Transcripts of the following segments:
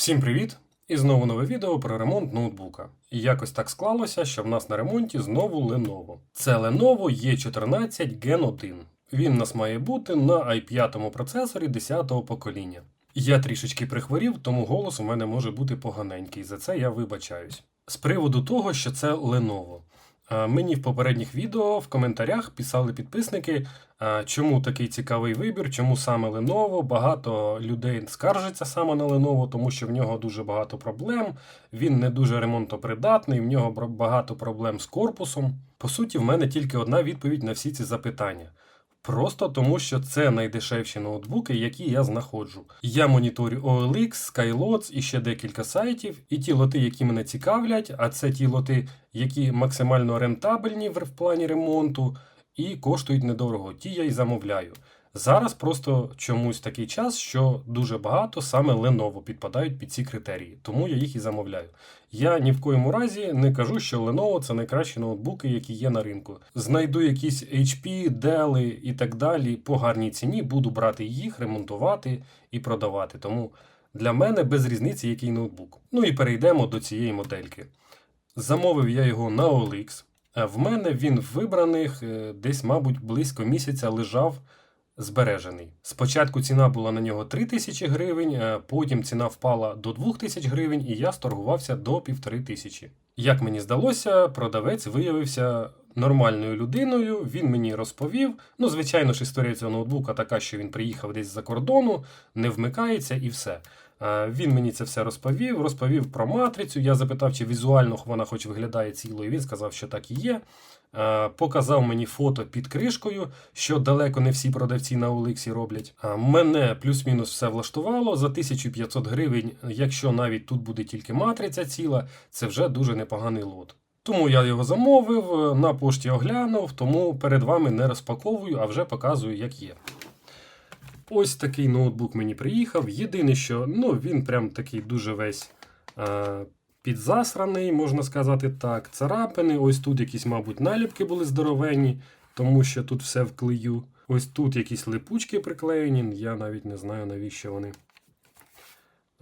Всім привіт! І знову нове відео про ремонт ноутбука. І якось так склалося, що в нас на ремонті знову Lenovo. Це Lenovo E14 Gen 1. Він нас має бути на i5 процесорі 10-го покоління. Я трішечки прихворів, тому голос у мене може бути поганенький. За це я вибачаюсь. З приводу того, що це Lenovo. Е, Мені в попередніх відео в коментарях писали підписники, е, чому такий цікавий вибір, чому саме Lenovo. Багато людей скаржиться саме на Lenovo, тому що в нього дуже багато проблем. Він не дуже ремонтопридатний, в нього багато проблем з корпусом. По суті, в мене тільки одна відповідь на всі ці запитання. Просто тому, що це найдешевші ноутбуки, які я знаходжу. Я моніторю OLX, Skylots і ще декілька сайтів, і ті лоти, які мене цікавлять, а це ті лоти, які максимально рентабельні в плані ремонту і коштують недорого. Ті я й замовляю. Зараз просто чомусь такий час, що дуже багато саме Lenovo підпадають під ці критерії, тому я їх і замовляю. Я ні в коєму разі не кажу, що Lenovo це найкращі ноутбуки, які є на ринку. Знайду якісь HP, Dell і так далі по гарній ціні, буду брати їх, ремонтувати і продавати. Тому для мене без різниці, який ноутбук. Ну і перейдемо до цієї модельки. Замовив я його на OLX. Е, В мене він вибраних е, десь, мабуть, близько місяця лежав збережений. Спочатку ціна була на нього 3 тисячі гривень, е, потім ціна впала до 2 тисяч гривень, і я сторгувався до півтори тисячі. Як мені здалося, продавець виявився нормальною людиною. Він мені розповів. Ну, звичайно ж, історія цього ноутбука така, що він приїхав десь з-за кордону, не вмикається і все. Е, Він мені це все розповів, розповів про матрицю. Я запитав, чи візуально вона хоч виглядає цілою. Він сказав, що так і є. Е, Показав мені фото під кришкою, що далеко не всі продавці на Олексі роблять. Е, Мене плюс-мінус все влаштувало за 1500 гривень. Якщо навіть тут буде тільки матриця ціла, це вже дуже непоганий лот. Тому я його замовив, на пошті оглянув, тому перед вами не розпаковую, а вже показую, як є. Ось такий ноутбук мені приїхав. Єдине, що ну, він прям такий дуже весь е, підзасраний, можна сказати так. Царапини. Ось тут якісь, мабуть, наліпки були здоровенні, тому що тут все в клею. Ось тут якісь липучки приклеєні, я навіть не знаю, навіщо вони.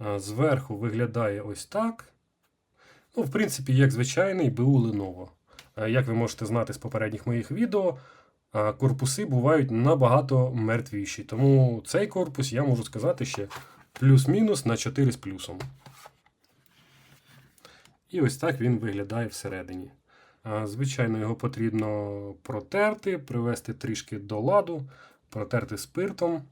Е, зверху виглядає ось так. Ну, в принципі, як звичайний БУ Lenovo. Е, Як ви можете знати з попередніх моїх відео, корпуси бувають набагато мертвіші. Тому цей корпус я можу сказати ще плюс-мінус на 4 з плюсом. І ось так він виглядає всередині. Звичайно, його потрібно протерти, привести трішки до ладу, протерти спиртом.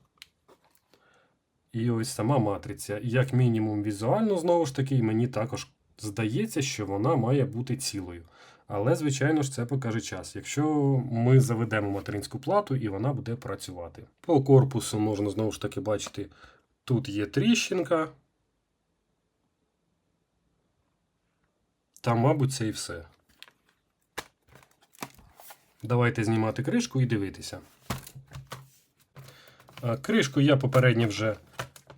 І ось сама матриця. Як мінімум, візуально, знову ж таки, мені також здається, що вона має бути цілою. Але, звичайно ж, це покаже час, якщо ми заведемо материнську плату і вона буде працювати. По корпусу можна знову ж таки бачити, тут є тріщинка. Та, мабуть, це і все. Давайте знімати кришку і дивитися. Кришку я попередньо вже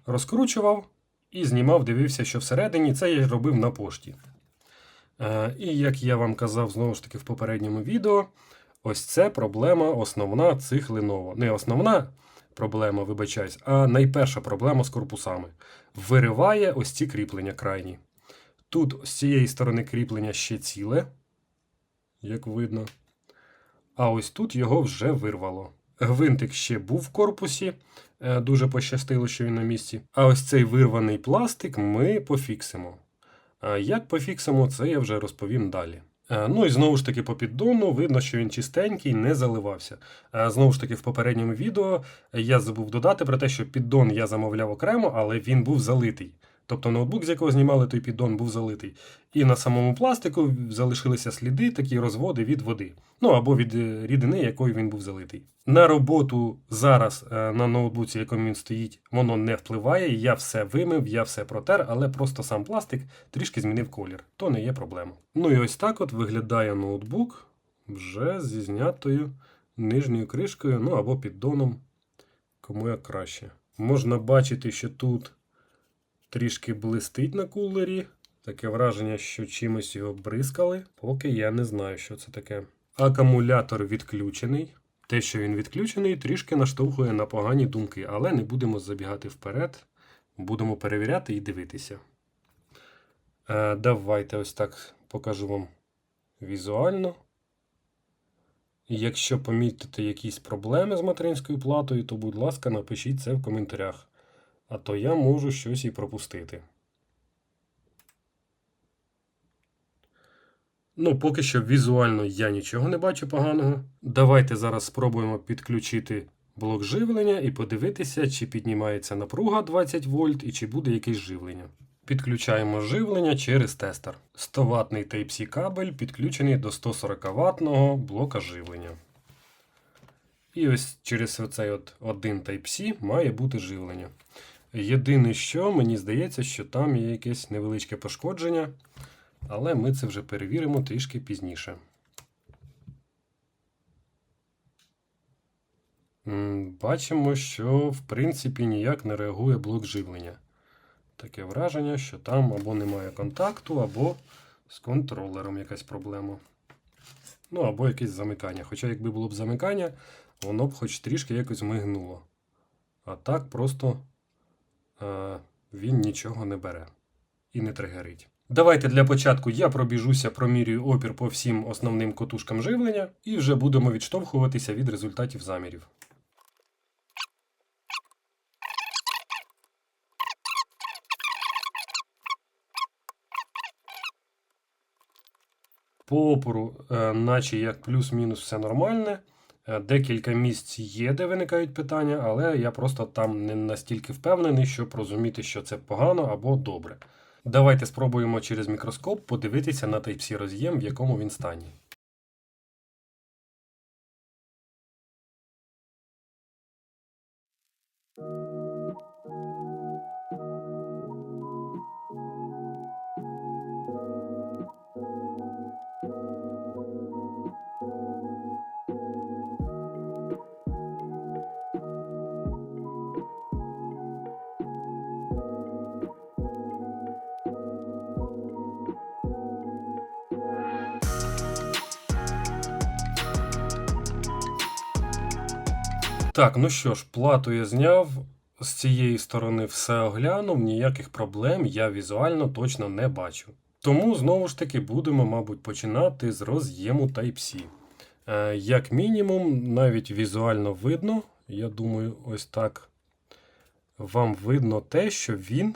розкручував і знімав, дивився, що всередині це я робив на пошті. Е, І як я вам казав знову ж таки в попередньому відео, ось це проблема основна цих Lenovo. Не основна проблема, вибачаюсь, а найперша проблема з корпусами. Вириває ось ці кріплення крайні. Тут з цієї сторони кріплення ще ціле, як видно. А ось тут його вже вирвало. Гвинтик ще був в корпусі, дуже пощастило, що він на місці. А ось цей вирваний пластик ми пофіксимо. А Як пофіксимо, це я вже розповім далі. Е, Ну і знову ж таки по піддону видно, що він чистенький, не заливався. Е, Знову ж таки, в попередньому відео я забув додати про те, що піддон я замовляв окремо, але він був залитий. Тобто ноутбук, з якого знімали той піддон, був залитий. І на самому пластику залишилися сліди, такі розводи від води. Ну або від е, рідини, якою він був залитий. На роботу зараз е, на ноутбуці, якому він стоїть, воно не впливає. Я все вимив, я все протер, але просто сам пластик трішки змінив колір. То не є проблема. Ну і ось так от виглядає ноутбук вже зі знятою нижньою кришкою, ну або піддоном, кому як краще. Можна бачити, що тут трішки блистить на кулері. Таке враження, що чимось його бризкали. Поки я не знаю, що це таке. Акумулятор відключений. Те, що він відключений, трішки наштовхує на погані думки, але не будемо забігати вперед. Будемо перевіряти і дивитися. Е, давайте ось так покажу вам візуально. Якщо помітите якісь проблеми з материнською платою, то, будь ласка, напишіть це в коментарях. А то я можу щось і пропустити. Ну, поки що візуально я нічого не бачу поганого. Давайте зараз спробуємо підключити блок живлення і подивитися, чи піднімається напруга 20 вольт і чи буде якесь живлення. Підключаємо живлення через тестер. 100 ватний Type-C кабель підключений до 140 ватного блока живлення. І ось через оцей от один Type-C має бути живлення. Єдине, що мені здається, що там є якесь невеличке пошкодження, але ми це вже перевіримо трішки пізніше. Бачимо, що в принципі ніяк не реагує блок живлення. Таке враження, що там або немає контакту, або з контролером якась проблема. Ну, або якесь замикання. Хоча, якби було б замикання, воно б хоч трішки якось мигнуло. А так просто він нічого не бере і не тригерить. Давайте для початку я пробіжуся, промірюю опір по всім основним котушкам живлення, і вже будемо відштовхуватися від результатів замірів. По опору, е, наче як плюс-мінус все нормальне. Е, Декілька місць є, де виникають питання, але я просто там не настільки впевнений, щоб розуміти, що це погано або добре. Давайте спробуємо через мікроскоп подивитися на Type-C роз'єм, в якому він стані. Так, ну що ж, плату я зняв. З цієї сторони все оглянув, ніяких проблем я візуально точно не бачу. Тому знову ж таки будемо, мабуть, починати з роз'єму Type-C. Е, як мінімум, навіть візуально видно, я думаю, ось так. Вам видно те, що він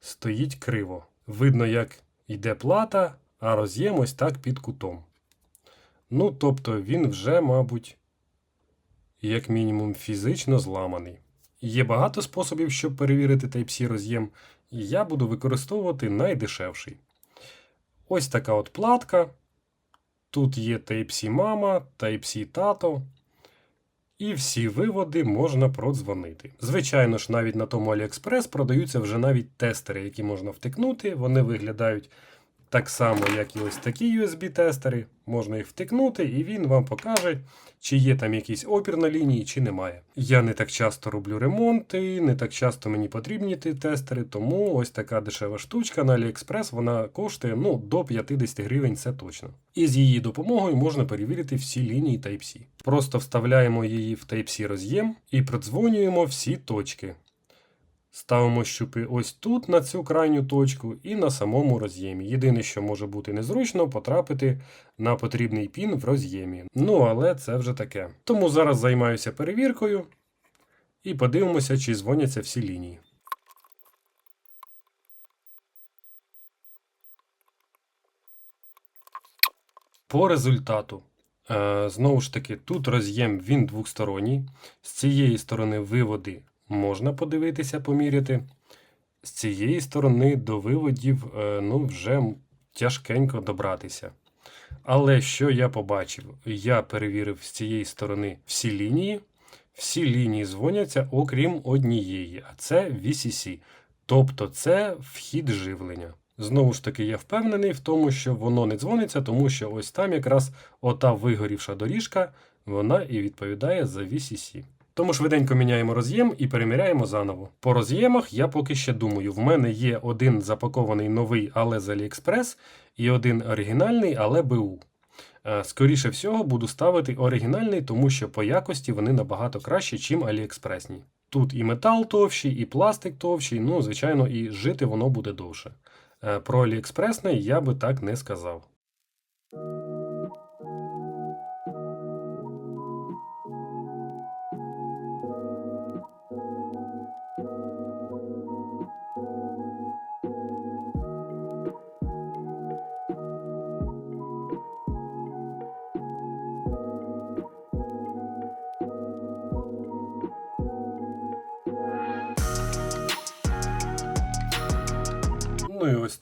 стоїть криво. Видно, як йде плата, а роз'єм ось так під кутом. Ну, тобто він вже, мабуть, як мінімум фізично зламаний. Є багато способів, щоб перевірити Type-C роз'єм, і я буду використовувати найдешевший. Ось така от платка. Тут є Type-C мама, Type-C тато. І всі виводи можна продзвонити. Звичайно ж, навіть на тому AliExpress продаються вже навіть тестери, які можна втикнути. Вони виглядають так само, як і ось такі USB-тестери. Можна їх втикнути, і він вам покаже, чи є там якийсь опір на лінії, чи немає. Я не так часто роблю ремонти, не так часто мені потрібні ті тестери, тому ось така дешева штучка на AliExpress вона коштує ну, до 50 гривень, це точно. І з її допомогою можна перевірити всі лінії Type-C. Просто вставляємо її в Type-C роз'єм і продзвонюємо всі точки. Ставимо щупи ось тут, на цю крайню точку, і на самому роз'ємі. Єдине, що може бути незручно, потрапити на потрібний пін в роз'ємі. Ну, але це вже таке. Тому зараз займаюся перевіркою і подивимося, чи дзвоняться всі лінії. По результату. Е, знову ж таки, тут роз'єм він двохсторонній. З цієї сторони виводи можна подивитися, поміряти. З цієї сторони до виводів е, ну, вже тяжкенько добратися. Але що я побачив? Я перевірив з цієї сторони всі лінії. Всі лінії дзвоняться, окрім однієї, а це VCC. Тобто це вхід живлення. Знову ж таки, я впевнений в тому, що воно не дзвониться, тому що ось там якраз ота вигорівша доріжка, вона і відповідає за VCC. Тому швиденько міняємо роз'єм і переміряємо заново. По роз'ємах я поки ще думаю, в мене є один запакований новий, але з AliExpress, і один оригінальний, але БУ. Е, Скоріше всього, буду ставити оригінальний, тому що по якості вони набагато кращі, чим аліекспресні. Тут і метал товщий, і пластик товщий, ну, звичайно, і жити воно буде довше. Е, Про Аліекспресний я би так не сказав.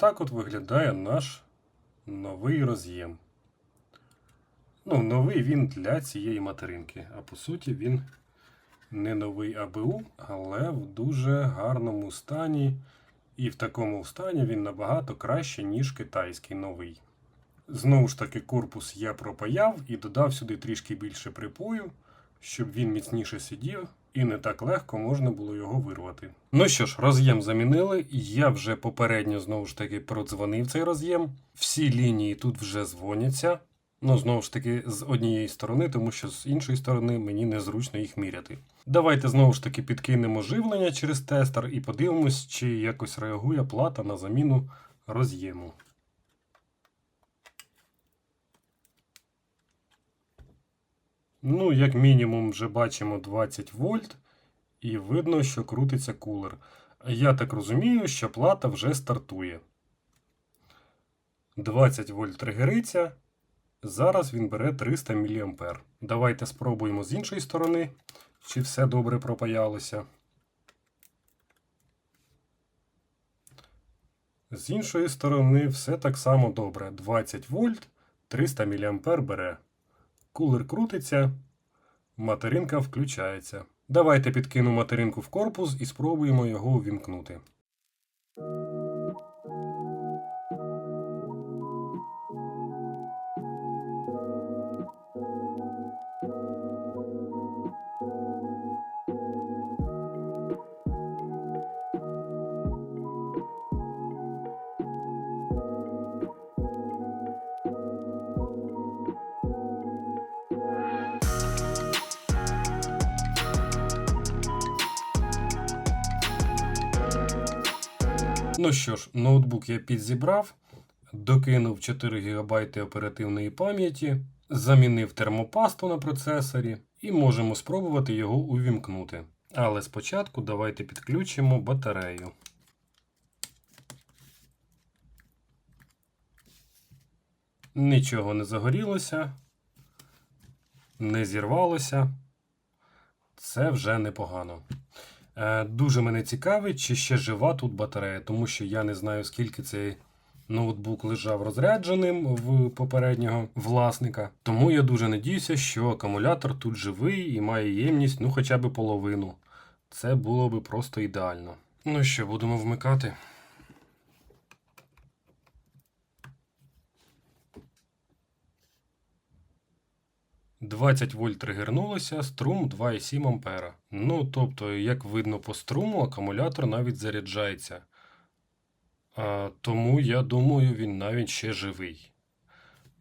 Так от виглядає наш новий роз'єм. Ну, новий він для цієї материнки. А по суті, він не новий АБУ, але в дуже гарному стані. І в такому стані він набагато краще, ніж китайський новий. Знову ж таки, корпус я пропаяв і додав сюди трішки більше припою, щоб він міцніше сидів і не так легко можна було його вирвати. Ну що ж, роз'єм замінили. Я вже попередньо знову ж таки продзвонив цей роз'єм. Всі лінії тут вже дзвоняться. Ну, знову ж таки, з однієї сторони, тому що з іншої сторони мені незручно їх міряти. Давайте знову ж таки підкинемо живлення через тестер і подивимось, чи якось реагує плата на заміну роз'єму. Ну, як мінімум, вже бачимо 20 вольт, і видно, що крутиться кулер. Я так розумію, що плата вже стартує. 20 вольт тригериться. Зараз він бере 300 мА. Давайте спробуємо з іншої сторони, чи все добре пропаялося. З іншої сторони, все так само добре. 20 вольт, 300 мА бере. Кулер крутиться, материнка включається. Давайте підкину материнку в корпус і спробуємо його увімкнути. Ну що ж, ноутбук я підзібрав, докинув 4 ГБ оперативної пам'яті, замінив термопасту на процесорі і можемо спробувати його увімкнути. Але спочатку давайте підключимо батарею. Нічого не загорілося, не зірвалося. Це вже непогано. Е, Дуже мене цікавить, чи ще жива тут батарея, тому що я не знаю, скільки цей ноутбук лежав розрядженим в попереднього власника. Тому я дуже надіюся, що акумулятор тут живий і має ємність ну хоча б половину. Це було би просто ідеально. Ну що, будемо вмикати. «20 вольт тригернулося, струм 2,7 ампера. Ну, тобто, як видно по струму, акумулятор навіть заряджається. А, тому я думаю, він навіть ще живий.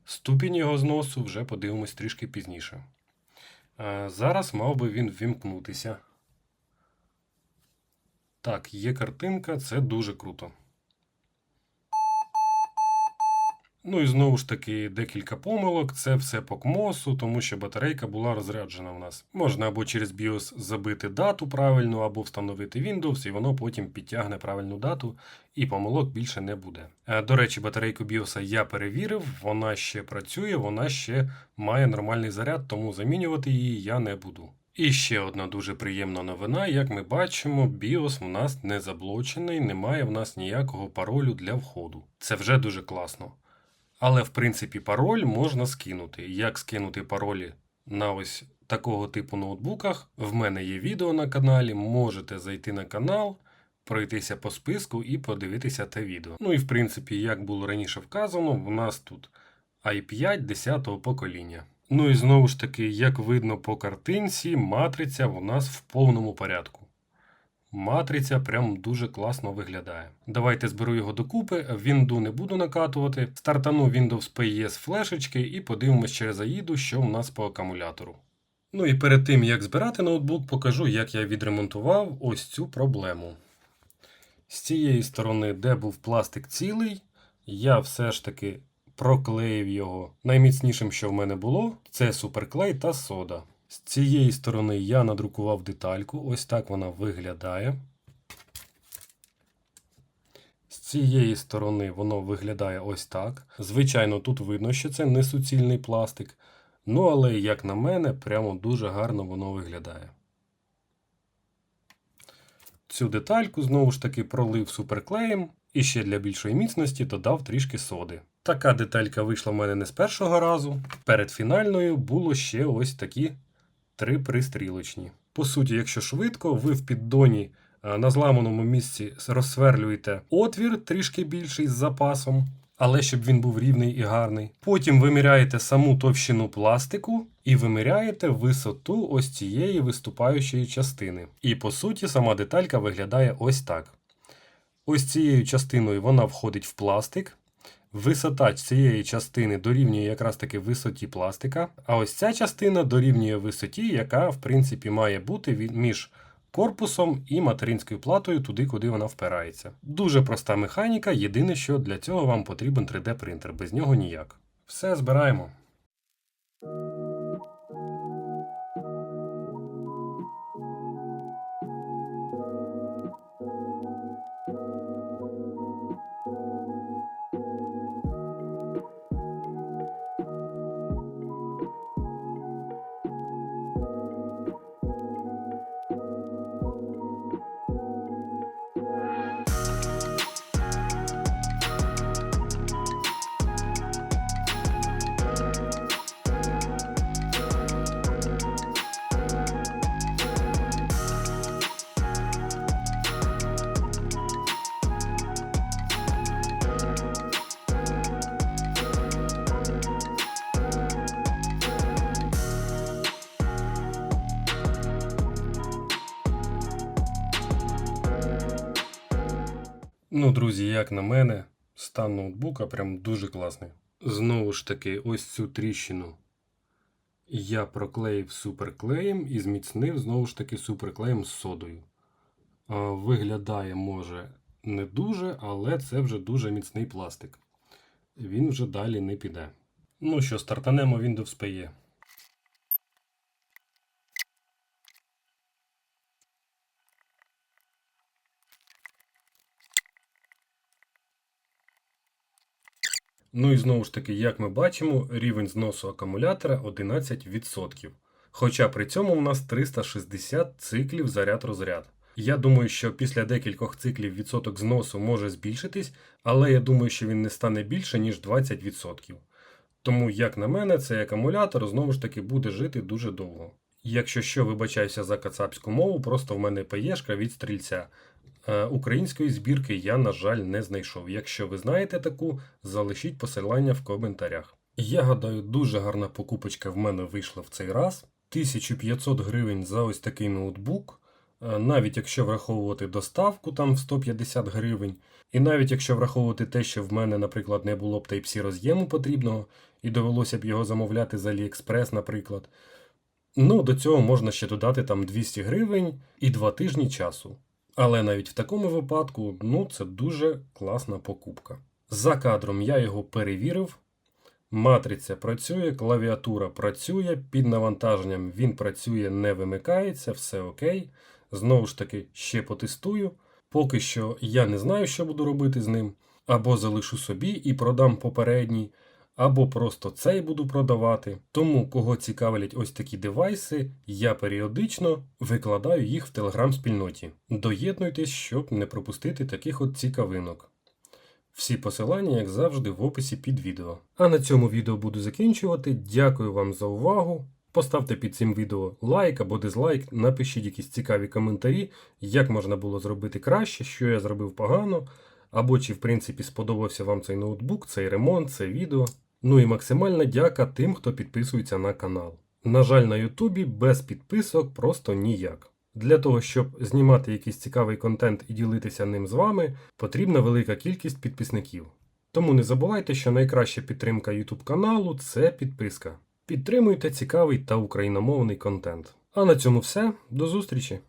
Ступінь його зносу вже подивимось трішки пізніше. А, зараз мав би він ввімкнутися. Так, є картинка, це дуже круто. Ну і знову ж таки декілька помилок. Це все по КМОСу, тому що батарейка була розряджена в нас. Можна або через BIOS забити дату правильну, або встановити Windows, і воно потім підтягне правильну дату, і помилок більше не буде. Е, До речі, батарейку BIOS я перевірив, вона ще працює, вона ще має нормальний заряд, тому замінювати її я не буду. І ще одна дуже приємна новина. Як ми бачимо, BIOS в нас не заблочений, немає в нас ніякого паролю для входу. Це вже дуже класно. Але, в принципі, пароль можна скинути. Як скинути паролі на ось такого типу ноутбуках? В мене є відео на каналі. Можете зайти на канал, пройтися по списку і подивитися те відео. Ну і в принципі, як було раніше вказано, в нас тут i5 10-го покоління. Ну і знову ж таки, як видно по картинці, матриця в нас в повному порядку. Матриця прям дуже класно виглядає. Давайте зберу його докупи. Вінду не буду накатувати. Стартану Windows PES флешечки і подивимось через AIDу, що в нас по акумулятору. Ну і перед тим як збирати ноутбук, покажу, як я відремонтував ось цю проблему. З цієї сторони, де був пластик цілий, я все ж таки проклеїв його. Найміцнішим, що в мене було, це суперклей та сода. З цієї сторони я надрукував детальку, ось так вона виглядає. З цієї сторони воно виглядає ось так. Звичайно, тут видно, що це не суцільний пластик. Ну, але, як на мене, прямо дуже гарно воно виглядає. Цю детальку знову ж таки пролив суперклеєм і ще для більшої міцності додав трішки соди. Така деталька вийшла в мене не з першого разу. Перед фінальною було ще ось такі три пристрілочні. По суті, якщо швидко, ви в піддоні на зламаному місці розсверлюєте отвір трішки більший з запасом, але щоб він був рівний і гарний. Потім виміряєте саму товщину пластику і виміряєте висоту ось цієї виступаючої частини. І по суті, сама деталька виглядає ось так. Ось цією частиною вона входить в пластик. Висота цієї частини дорівнює якраз таки висоті пластика, а ось ця частина дорівнює висоті, яка в принципі має бути між корпусом і материнською платою туди, куди вона впирається. Дуже проста механіка, єдине, що для цього вам потрібен 3D принтер, без нього ніяк. Все збираємо. Ну, друзі, як на мене, стан ноутбука прям дуже класний. Знову ж таки, ось цю тріщину я проклеїв суперклеєм і зміцнив знову ж таки суперклеєм з содою. Виглядає, може, не дуже, але це вже дуже міцний пластик. Він вже далі не піде. Ну що, стартанемо Windows PE. Ну і знову ж таки, як ми бачимо, рівень зносу акумулятора 11%. Хоча при цьому у нас 360 циклів заряд-розряд. Я думаю, що після декількох циклів відсоток зносу може збільшитись, але я думаю, що він не стане більше, ніж 20%. Тому, як на мене, цей акумулятор знову ж таки буде жити дуже довго. Якщо що, вибачаюся за кацапську мову, просто в мене паєшка від стрільця. Е, Української збірки я, на жаль, не знайшов. Якщо ви знаєте таку, залишіть посилання в коментарях. Я гадаю, дуже гарна покупочка в мене вийшла в цей раз. 1500 гривень за ось такий ноутбук. Е, Навіть якщо враховувати доставку там в 150 гривень, і навіть якщо враховувати те, що в мене, наприклад, не було б Type-C роз'єму потрібного, і довелося б його замовляти з AliExpress, наприклад. Ну, до цього можна ще додати там 200 гривень і 2 тижні часу. Але навіть в такому випадку, ну, це дуже класна покупка. За кадром я його перевірив. Матриця працює, клавіатура працює, під навантаженням він працює, не вимикається, все окей. Знову ж таки, ще потестую. Поки що я не знаю, що буду робити з ним. Або залишу собі і продам попередній, або просто цей буду продавати. Тому, кого цікавлять ось такі девайси, я періодично викладаю їх в телеграм-спільноті. Доєднуйтесь, щоб не пропустити таких от цікавинок. Всі посилання, як завжди, в описі під відео. А на цьому відео буду закінчувати. Дякую вам за увагу. Поставте під цим відео лайк або дизлайк, напишіть якісь цікаві коментарі, як можна було зробити краще, що я зробив погано, або чи в принципі сподобався вам цей ноутбук, цей ремонт, це відео. Ну і максимальна дяка тим, хто підписується на канал. На жаль, на Ютубі без підписок просто ніяк. Для того, щоб знімати якийсь цікавий контент і ділитися ним з вами, потрібна велика кількість підписників. Тому не забувайте, що найкраща підтримка YouTube каналу це підписка. Підтримуйте цікавий та україномовний контент. А на цьому все. До зустрічі!